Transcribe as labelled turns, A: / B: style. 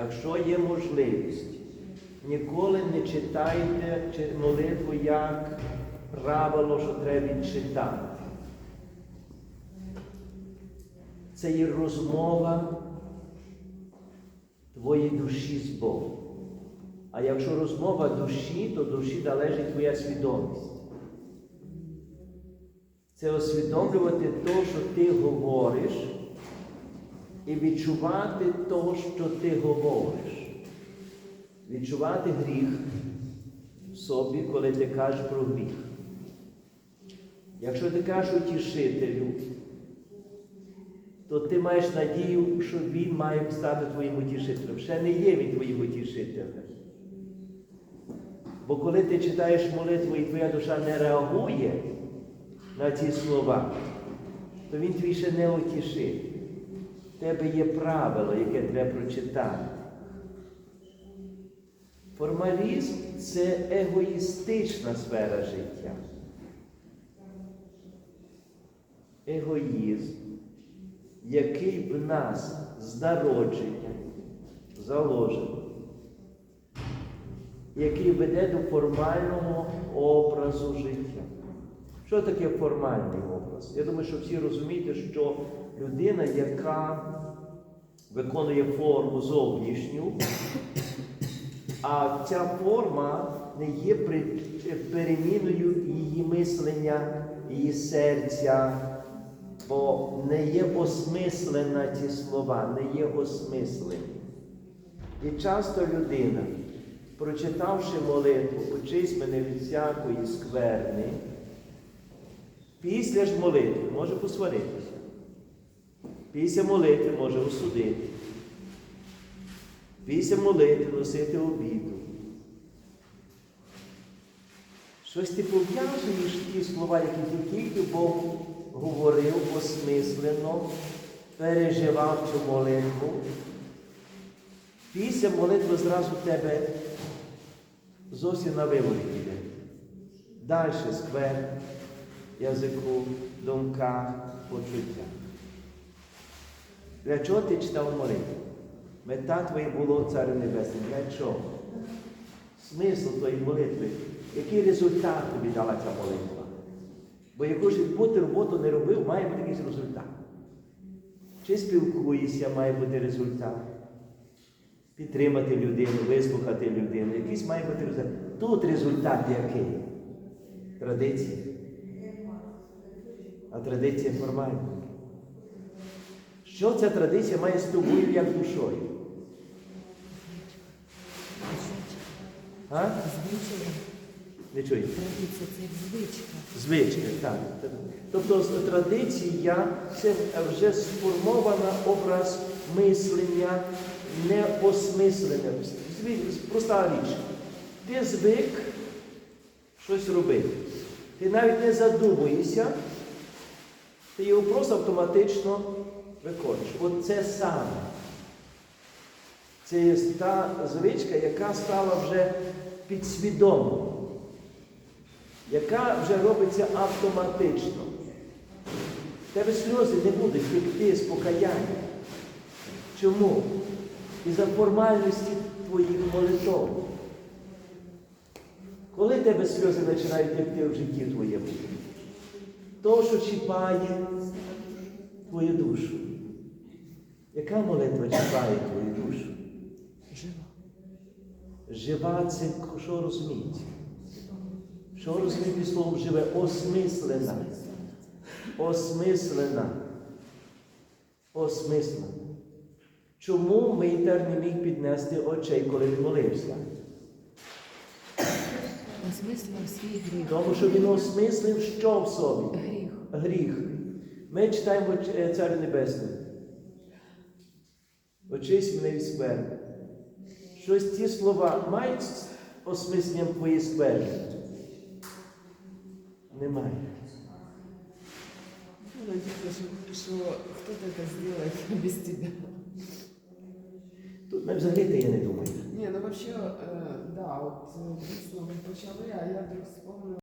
A: якщо є можливість, ніколи не читайте молитву як правило, що треба відчитати. Це є розмова твоєї душі з Богом. А якщо розмова душі, то душі належить твоя свідомість. Це усвідомлювати те, що ти говориш, і відчувати те, що ти говориш. Відчувати гріх в собі, коли ти кажеш про гріх. Якщо ти кажеш утішителю, то ти маєш надію, що він має стати твоїм утішителем. Ще не є він твоїм утішителем. Бо коли ти читаєш молитву і твоя душа не реагує на ці слова, то він твій ще не утішить. В тебе є правило, яке треба прочитати. Формалізм це егоїстична сфера життя. Егоїзм, який в нас з народження заложений, який веде до формального образу життя. Що таке формальний образ? Я думаю, що всі розумієте, що людина, яка виконує форму зовнішню, а ця форма не є переміною її мислення, її серця, бо не є осмислена ті слова, не є осмислені. І часто людина, прочитавши молитву, очись мене від всякої скверни, після ж молитви може посваритися. Після молитви може осудити. Після молитви носити обіду. Щось ти пов'язуєш ті слова, які тільки Бог говорив осмислено, переживав цю молитву. Після молитви зразу тебе зовсім на виворі йде. Далі сквер, язику, думках, почуттях. Для чого ти читав молитву? Мета твоя було Царю Небесний. Для чого? Смисл твоєї молитви. Який результат тобі дала ця молитва? Бо яку ж яку ти роботу не робив, має бути якийсь результат. Чи спілкуєшся, має бути результат. Підтримати людину, вислухати людину. Якийсь має бути результат. Тут результат який? Традиція. А традиція формальна. Що ця традиція має з тобою як душою? А?
B: Звичайно.
A: Не чую.
B: Традиція це як звичка.
A: Звички, так. Тобто традиція це вже сформована образ мислення, не осмислене. Проста річ. Ти звик щось робити. Ти навіть не задумуєшся, ти його просто автоматично виконуєш. От це саме. Це є та звичка, яка стала вже підсвідомою яка вже робиться автоматично. В тебе сльози не будуть текти з покаяння. Чому? Із-за формальності твоїх молитов. Коли тебе сльози починають текти в житті твоєму? То, що чіпає твою душу. Яка молитва чіпає твою душу?
B: Жива.
A: Жива це що розумієте? Що розумієте словом живе? Осмислена. Осмислена. Осмислена. Чому Митер не міг піднести очей, коли він молився?
B: Осмислив свій гріх.
A: Тому що він осмислив, що в собі?
B: Гріх.
A: Гріх. Ми читаємо е, Царю Небесний. Очись мене від скверни. Щось ці слова мають осмисленням твої скверни? Немає.
C: Ну, что кто-то это сделает без тебя.
A: Тут ми взагалі я не думаю.
C: Не, ну вообще, э, да, от дійсно ви почали, а я вдруг вспомнила.